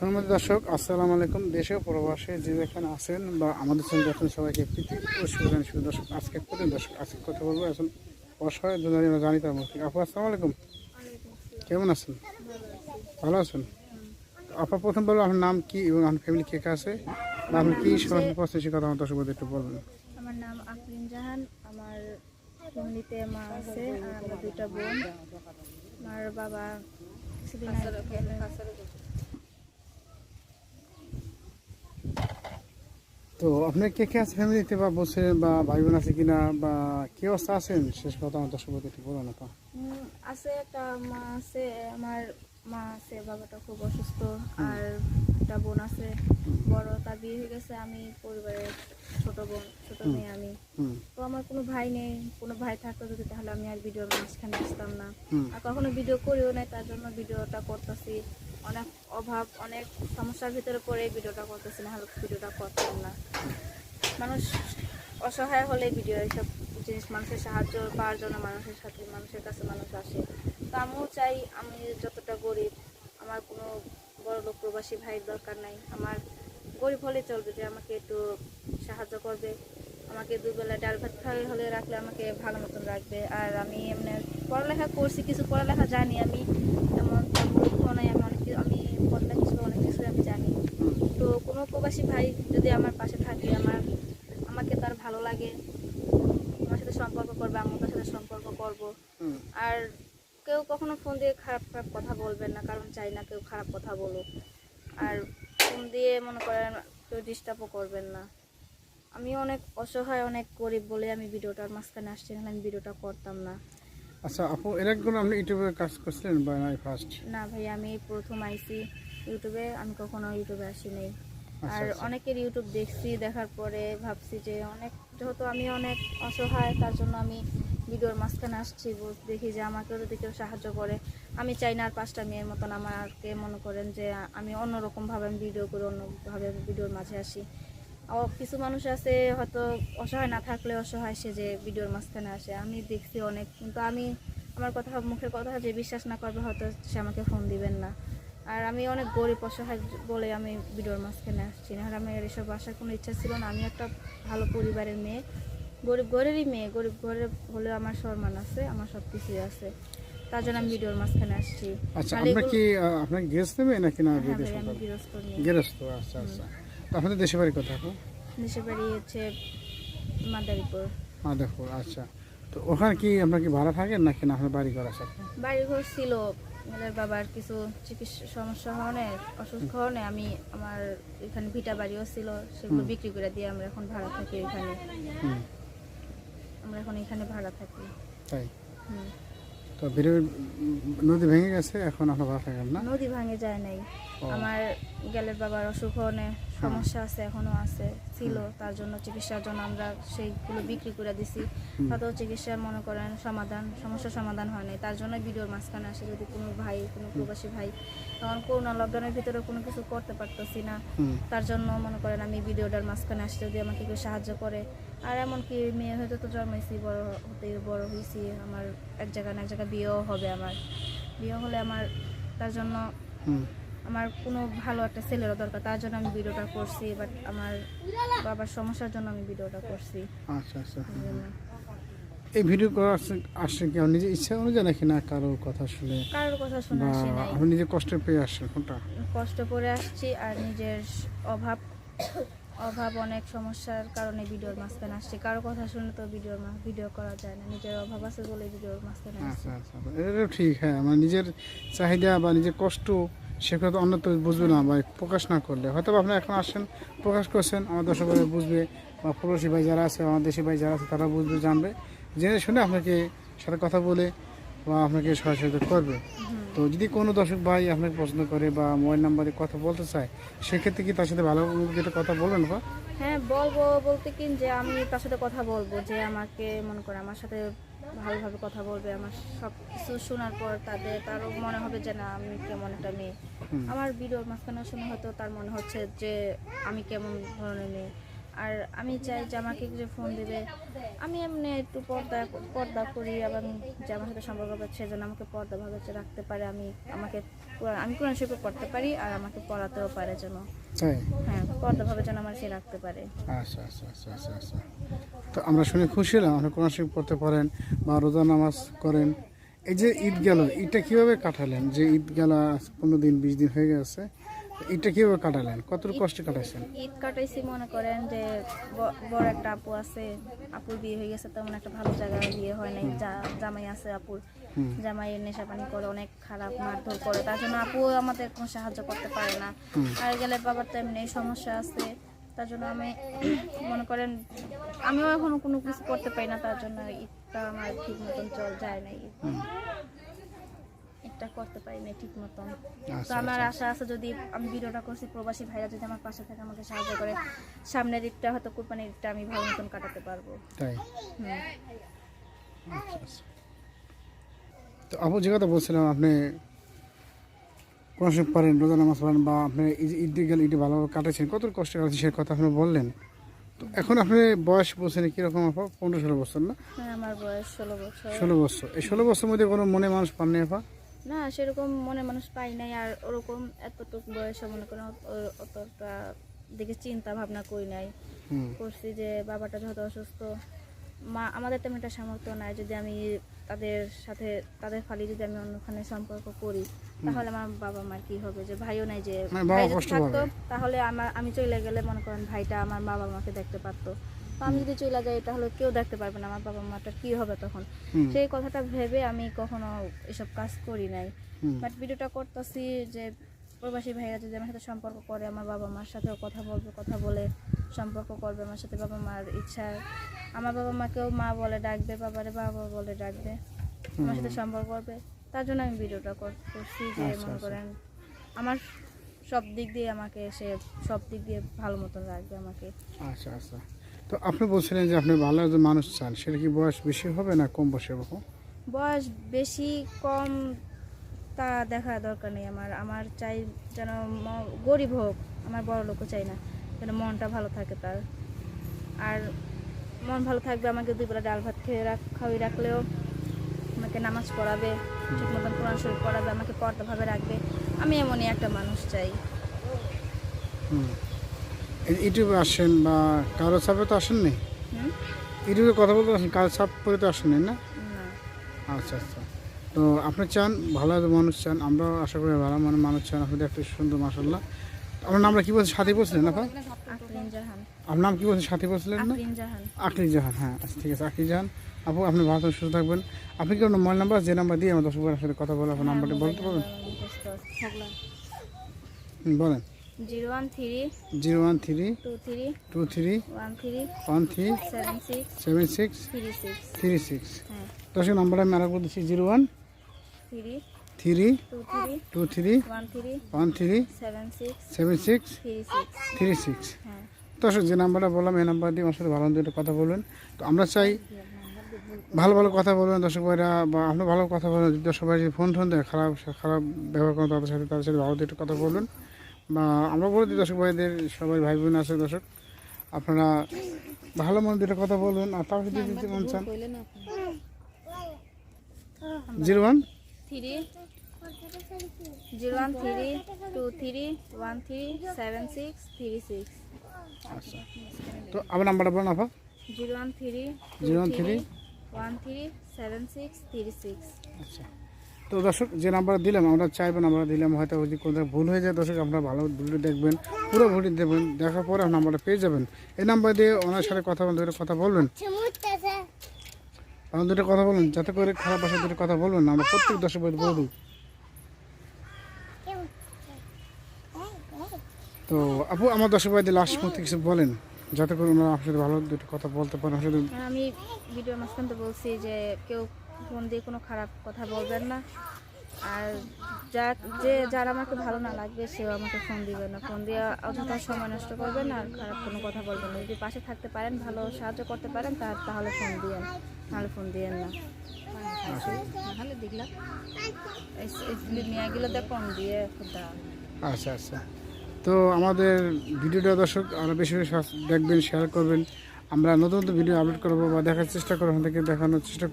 সম্মানিত দর্শক আসসালামু আলাইকুম। দেশে প্রবাসে যে যেখানে আছেন বা আমাদের সঙ্গে আছেন সবাইকে প্রীতি ও শুভেচ্ছা। শুভ দর্শক আজকে প্রতিদিন দর্শক আজকে কথা বলব এখন অসহায় জন্য আমরা জানি তার থেকে আপু আসসালামু আলাইকুম। কেমন আছেন? ভালো আছেন? আপা প্রথম বলব আপনার নাম কি এবং আপনার ফ্যামিলি কে কে আছে বা আপনি কি সমস্যা পড়ছে সে কথা আমার দর্শক একটু বলবেন। আমার নাম আফরিন জাহান। আমার ফ্যামিলিতে মা আছে আর আমরা দুইটা বোন। আমার বাবা কিছুদিন তো আপনার কে কে আছে ফ্যামিলিতে বা বসে বা ভাই বোন আছে কিনা বা কে অবস্থা আছেন? শেষ কথা আমার দর্শক একটু বলো না আছে একটা আছে, আমার মা আছে বাবাটা খুব অসুস্থ আর একটা বোন আছে বড় তার বিয়ে হয়ে গেছে আমি পরিবারের ছোট বোন ছোট মেয়ে আমি। তো আমার কোনো ভাই নেই কোনো ভাই থাকতো যদি তাহলে আমি আর ভিডিওর মাঝখানে আসতাম না। আর কখনো ভিডিও করিও নাই তার জন্য ভিডিওটা করতেছি। অনেক অভাব অনেক সমস্যার ভিতরে পড়ে ভিডিওটা করতেছি না হলে ভিডিওটা করতাম না। মানুষ অসহায় হলে ভিডিও এইসব জিনিস মানুষের সাহায্য পাওয়ার জন্য মানুষের সাথে, মানুষের কাছে মানুষ আসে। তো আমিও চাই আমি যতটা গরিব, আমার কোনো বড় লোক প্রবাসী ভাইয়ের দরকার নাই। আমার গরিব হলে চলবে যে আমাকে একটু সাহায্য করবে, আমাকে দুবেলা ডাল ভাত খাওয়াই হলে রাখলে আমাকে ভালো মতন রাখবে। আর আমি এমনি পড়ালেখা করছি, কিছু পড়ালেখা জানি আমি এমন নয় আমি অনেক আমি পড়ালেখা কিছু অনেক কিছু আমি জানি। তো কোনো প্রবাসী ভাই যদি আমার পাশে থাকে, আমার আমাকে তার ভালো লাগে সাথে সম্পর্ক করবে আমি তার সাথে সম্পর্ক করব। আর কেউ কখনো ফোন দিয়ে খারাপ খারাপ কথা বলবেন না কারণ চাই না কেউ খারাপ কথা বলুক। আর ফোন দিয়ে মনে করেন কেউ ডিস্টার্বও করবেন না। আমি অনেক অসহায় অনেক গরিব বলে আমি ভিডিওটার মাঝখানে আসছি নাহলে আমি ভিডিওটা করতাম না। আচ্ছা আপু এর একজন আপনি ইউটিউবে কাজ করছিলেন বা নাই ফার্স্ট না ভাই আমি প্রথম আইছি ইউটিউবে আমি কখনো ইউটিউবে আসি নাই। আর আচ্ছা। অনেকের ইউটিউব দেখছি দেখার পরে ভাবছি যে অনেক যেহেতু আমি অনেক অসহায় তার জন্য আমি ভিডিওর মাঝখানে আসছি দেখি যে আমাকেও যদি কেউ সাহায্য করে। আমি চাই না আর পাঁচটা মেয়ের মতন আমাকে মনে করেন যে আমি অন্যরকমভাবে আমি ভিডিও করি অন্যভাবে ভিডিওর মাঝে আসি। কিছু মানুষ আছে হয়তো অসহায় না থাকলে অসহায় সে যে ভিডিওর মাঝখানে আসে। আমি দেখছি অনেক কিন্তু আমি আমার কথা মুখের কথা যে বিশ্বাস না করবে হয়তো সে আমাকে ফোন দিবেন না। আর আমি অনেক গরিব অসহায় বলে আমি ভিডিওর মাঝখানে আসছি না। আর আমার এসব আসার কোনো ইচ্ছা ছিল না। আমি একটা ভালো পরিবারের মেয়ে। গরিব ঘরেরই মেয়ে। গরিব ঘরে হলেও আমার সম্মান আছে আমার সব কিছুই আছে। তার জন্য আমি ভিডিওর মাঝখানে আসছি। আচ্ছা আপনার এগুলো- কি আহ, আপনার গেস্ট নেবে নাকি না হ্যাঁ বিদেশ আমি গৃহস্থ গেরস্ত আচ্ছা আচ্ছা। আপনাদের দেশে বাড়ি কথা দেশে বাড়ি হচ্ছে মাদারীপুর। মাধবপুর আচ্ছা। তো ওখানে কি আপনার কি ভাড়া থাকেন নাকি না আপনার বাড়ি ঘর আছে? বাড়ি ঘর ছিল মেয়ের বাবার কিছু চিকিৎসা সমস্যা হওয়ানে অসুস্থ হওয়ানে আমি আমার এখানে ভিটা বাড়িও ছিল সেগুলো বিক্রি করে দিয়ে আমরা এখন ভাড়া থাকি এখানে। আমরা এখন এখানে ভাড়া থাকি। তাই। তো নদী ভেঙে গেছে এখন আমরা ভাড়া থাকেন না? নদী ভাঙে যায় নাই। আমার গেলের বাবার অসুখ হওয়ানে সমস্যা আছে এখনও আছে ছিল। তার জন্য চিকিৎসার জন্য আমরা সেইগুলো বিক্রি করে দিছি। হয়তো চিকিৎসার মনে করেন সমাধান সমস্যার সমাধান হয় নাই। তার জন্য ভিডিওর মাঝখানে আসে যদি কোনো ভাই কোনো প্রবাসী ভাই তখন করোনা লকডাউনের ভিতরে কোনো কিছু করতে পারতেছি না। তার জন্য মনে করেন আমি ভিডিওটার মাঝখানে আসতে যদি আমাকে কেউ সাহায্য করে। আর এমনকি মেয়ে হয়তো তো জন্মাইছি বড় হতে বড় হয়েছি আমার এক জায়গায় না এক জায়গায় বিয়েও হবে আমার। বিয়ে হলে আমার তার জন্য আমার কোনো ভালো একটা ছেলেরও দরকার তার জন্য আমি ভিডিওটা করছি বাট আমার বাবার সমস্যার জন্য আমি ভিডিওটা করছি। আচ্ছা আচ্ছা। এই ভিডিও করা আসছে আসছে কি? আমার নিজের ইচ্ছা অনুযায়ী নাকি না কারোর কথা শুনে? কারোর কথা শুনে আসি নাই। আপনি নিজে কষ্ট পেয়ে আসছেন কোনটা? কষ্ট করে আসছি আর নিজের অভাব অভাব অনেক সমস্যার কারণে ভিডিওর মাঝখানে আসছি। কারও কথা শুনে তো ভিডিওর ভিডিও করা যায় না। নিজের অভাব আছে বলে ভিডিওর মাঝখানে আসছি। আচ্ছা আচ্ছা। এটাও ঠিক হ্যাঁ। মানে নিজের চাহিদা বা নিজের কষ্ট সেগুলো অন্য তো বুঝবে না, ভাই, প্রকাশ না করলে হয়তো আপনি এখন আসেন, প্রকাশ করছেন, আমার দর্শক বুঝবে, বা প্রবাসী ভাই যারা আছে আমার দেশি ভাই যারা আছে, তারা বুঝবে, জানবে জেনে শুনে আপনাকে সাথে কথা বলে, বা আপনাকে সহযোগিতা করবে। তো যদি কোনো দর্শক ভাই আপনাকে পছন্দ করে বা মোবাইল নাম্বারে কথা বলতে চায় সেক্ষেত্রে কি তার সাথে ভালো যেটা কথা বলবেন বা? হ্যাঁ বলব বলতে কি যে আমি তার সাথে কথা বলব যে আমাকে মনে করে আমার সাথে ভালোভাবে কথা বলবে আমার সব কিছু শোনার পর তাদের তারও মনে হবে যে না আমি কেমন একটা মেয়ে। আমার ভিডিওর মাঝখানে শুনে হয়তো তার মনে হচ্ছে যে আমি কেমন ধরনের মেয়ে। আর আমি চাই যে আমাকে যে ফোন দেবে আমি এমনি একটু পর্দা পর্দা করি এবং যে আমার সাথে সম্পর্ক করছে যেন আমাকে পর্দাভাবে রাখতে পারে আমি আমাকে আমি কোরআন শরীফে পড়তে পারি আর আমাকে পড়াতেও পারে যেন। হ্যাঁ পর্দাভাবে যেন আমার সে রাখতে পারে। আচ্ছা আচ্ছা আচ্ছা আচ্ছা আচ্ছা। তো আমরা শুনে খুশি হলাম আপনি কোরআন শরীফ পড়তে পারেন বা রোজা নামাজ করেন। এই যে ঈদ গেল ঈদটা কীভাবে কাটালেন? যে ঈদ গেল পনেরো দিন বিশ দিন হয়ে গেছে ঈদটা কীভাবে কাটালেন? কতটুকু কষ্টে কাটাইছেন? ঈদ কাটাইছি মনে করেন যে ব- বড় একটা আপু আছে আপুর বিয়ে হয়ে গেছে তেমন একটা ভালো জায়গায় বিয়ে হয় নাই। যা- জামাই আছে আপুর। হুম। জামাই নেশা পানি করে অনেক খারাপ মারধর করে। তার জন্য আপু আমাদের কোনো সাহায্য করতে পারে না। আর গেলে বাবার তো এমনি সমস্যা আছে। তার জন্য আমি মনে করেন আমিও এখনও কোনো কিছু করতে পারি না। তার জন্য ঈদটা আমার ঠিক মতন চল যায় না ঈদ ঈদটা করতে পারি না ঠিক মতন তো আচ্ছা আমার আচ্ছা। আশা আছে যদি আমি ভিডিওটা করছি প্রবাসী ভাইরা যদি আমার পাশে থাকে আমাকে সাহায্য করে সামনের ঈদটা হয়তো কোরবানির ঈদটা আমি ভালো মতন কাটাতে পারব। তাই। আচ্ছা তো আপু যে কথা বলছিলাম আপনি কোনো শরীফ পড়েন রোজা নামাজ পড়েন বা আপনি ঈদ গেল ঈদে ভালোভাবে কাটাচ্ছেন কত কষ্ট কাটাচ্ছেন সে কথা আপনি বললেন। তো এখন আপনি বয়স বলছেন কীরকম আপা? পনেরো ষোলো বছর না? হ্যাঁ, আমার বয়স ষোলো বছর। ষোলো বছর। এই ষোলো বছরের মধ্যে কোনো মনে মানুষ পাননি আপা? না সেরকম মনে মানুষ পাই নাই আর ওরকম এতটুকু বয়সে মনে করেন অতটা দিকে চিন্তা ভাবনা করি নাই। করছি যে বাবাটা যেহেতু অসুস্থ মা আমাদের তেমন একটা সামর্থ্য নাই। যদি আমি তাদের সাথে তাদের ফালি যদি আমি অন্যখানে সম্পর্ক করি তাহলে আমার বাবা মার কি হবে? যে ভাইও নাই যে মানে ভাই যদি থাকতো তাহলে আমার আমি চলে গেলে মনে করেন ভাইটা আমার বাবা মাকে দেখতে পারতো। তো আমি যদি চলে যাই তাহলে কেউ দেখতে পারবে না আমার বাবা মাটা কি হবে তখন। সেই কথাটা ভেবে আমি কখনো এসব কাজ করি নাই। বাট ভিডিওটা করতেছি যে প্রবাসী ভাইরা যদি আমার সাথে সম্পর্ক করে আমার বাবা মার সাথেও কথা বলবে কথা বলে সম্পর্ক করবে আমার সাথে বাবা মার ইচ্ছা আমার বাবা মাকেও মা বলে ডাকবে বাবারে বাবা বলে ডাকবে আমার সাথে সম্পর্ক করবে। তার জন্য আমি ভিডিওটা কর- করছি যে আচ্ছা, মনে আচ্ছা। করেন আমার সব দিক দিয়ে আমাকে সে সব দিক দিয়ে ভালো মতন রাখবে আমাকে। আচ্ছা আচ্ছা। তো আপনি বলছিলেন যে আপনি ভালো একজন মানুষ চান সেটা কি বয়স বেশি হবে না কম বয়সে এরকম? বয়স বেশি কম তা দেখা দরকার নেই আমার। আমার চাই যেন গরিব হোক আমার বড় লোকও চাই না যেন মনটা ভালো থাকে তার। আর মন ভালো থাকবে আমাকে দুই বেলা ডাল ভাত খেয়ে রাখ খাওয়াই রাখলেও আমাকে নামাজ পড়াবে ঠিক মতন কোরআন শরীফ পড়াবে আমাকে পর্দাভাবে রাখবে। আমি এমনই একটা মানুষ চাই। হুম। ইউটিউবে আসেন বা কারও চাপে তো আসেননি? হুম? ইউটিউবে কথা বলতে আসেন কারও চাপ করে তো আসেননি না? না। আচ্ছা আচ্ছা। তো আপনি চান ভালো মানুষ চান আমরাও আশা করি ভালো মানে মানুষ চান আপনি দেখতে সুন্দর মাসাল্লাহ আপনার নামটা কি বলছেন? সাথী বলছিলেন না আপনার নাম কি বলছেন? সাথী বলছিলেন না? আকলি জাহান। হ্যাঁ আচ্ছা ঠিক আছে আকলি জাহান। আপু আপনি ভালো সুস্থ থাকবেন। আপনি কি মোবাইল নাম্বার যে নাম্বার দিয়ে আমার দর্শকের সাথে কথা বলে আপনার নাম্বারটি বলতে পারবেন? হুম, বলেন। Zero one three zero one three two three two three one three one three seven six seven six three six three six হ্যাঁ। দর্শক নাম্বারটা আমি আরেকবার দিচ্ছি zero one three three two three one three seven six three six দর্শক যে নাম্বারটা বললাম এই নাম্বার দিয়ে আমার সাথে ভালো দুটো কথা বলবেন। তো আমরা চাই ভালো ভালো কথা বলবেন দর্শক ভাইরা বা আপনি ভালো কথা বলবেন যদি দর্শক ভাই যদি ফোন টোন দেয় খারাপ খারাপ ব্যবহার করেন তাদের সাথে তাদের সাথে ভালো দুটো কথা বলবেন। বা আমরা বলে দিই দর্শক ভাইদের সবাই ভাই বোন আছে দর্শক আপনারা ভালো মনে দুটো কথা বলবেন আর তার সাথে যদি মন চান। Zero one? Three zero one three two three one three seven six three six. আচ্ছা। তো আমার নাম্বারটা বলুন আপা। Zero one three zero one three. One three seven six three six. আচ্ছা। তো দর্শক, যে নাম্বার দিলাম, আমরা চাইবেন আমরা দিলাম, হয়তো যদি কোনো ভুল হয়ে যায়, দর্শক, আপনারা ভালো ভিডিও দেখবেন, পুরো ভিডিও দেখবেন, দেখার পরে নাম্বারটা পেয়ে যাবেন। এই নাম্বার দিয়ে ওনার সাথে কথা বলতে দুটো কথা বলবেন। আমার দুটো কথা বলুন, যাতে করে খারাপ ভাষায় দুটো কথা বলবেন, আমরা প্রত্যেক দর্শক বলব। তো আপু, আমার দর্শক ভাইদের লাস্ট মধ্যে কিছু বলেন, যাতে করে ওনারা আপনার সাথে ভালো দুটো কথা বলতে পারেন। আমি ভিডিওর মাঝখান বলছি যে কেউ ফোন দিয়ে কোনো খারাপ কথা বলবেন না। আর যা, যে, যার আমাকে ভালো না লাগবে, সেও আমাকে ফোন দিবে না। ফোন দিয়ে অযথা সময় নষ্ট করবেন আর খারাপ কোনো কথা বলবেন না। যদি পাশে থাকতে পারেন, ভালো সাহায্য করতে পারেন তাহলে ফোন দিয়েন। নাহলে ফোন দিয়েন না। দেখলাম। গেলে ফোন দিয়ে আচ্ছা আচ্ছা। তো আমাদের ভিডিওটা দর্শক আরও বেশি বেশি দেখবেন শেয়ার করবেন। আমরা নতুন নতুন ভিডিও আপলোড করব বা দেখার চেষ্টা করব থেকে দেখানোর চেষ্টা